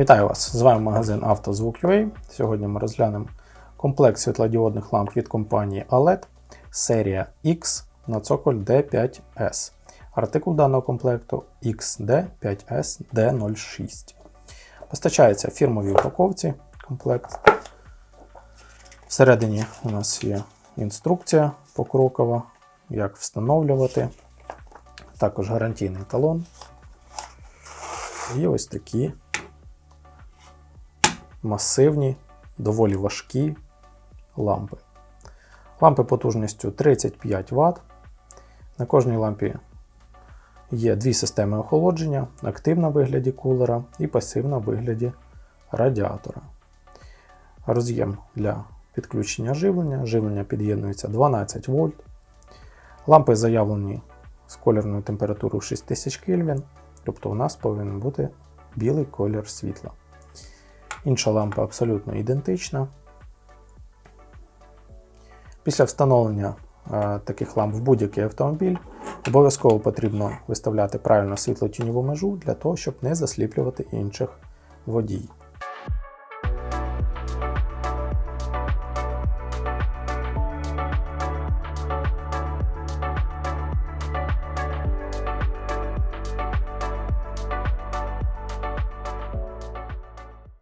Вітаю вас! З вами магазин «Автозвук.UA». Сьогодні ми розглянемо комплект світлодіодних ламп від компанії OLED серія X на цоколь D5S. Артикул даного комплекту XD5SD06. Постачається в фірмовій упаковці комплект. Всередині у нас є інструкція покрокова, як встановлювати. Також гарантійний талон. І ось такі масивні, доволі важкі лампи. Лампи потужністю 35 Вт. На кожній лампі є дві системи охолодження: активна в вигляді кулера і пасивна в вигляді радіатора. Роз'єм для підключення живлення. Живлення під'єднується 12 вольт. Лампи заявлені з кольорною температурою 6000 Кельвін, тобто у нас повинен бути білий колір світла. Інша лампа абсолютно ідентична. Після встановлення е, таких ламп в будь-який автомобіль обов'язково потрібно виставляти правильно світло-тіньову межу для того, щоб не засліплювати інших водій.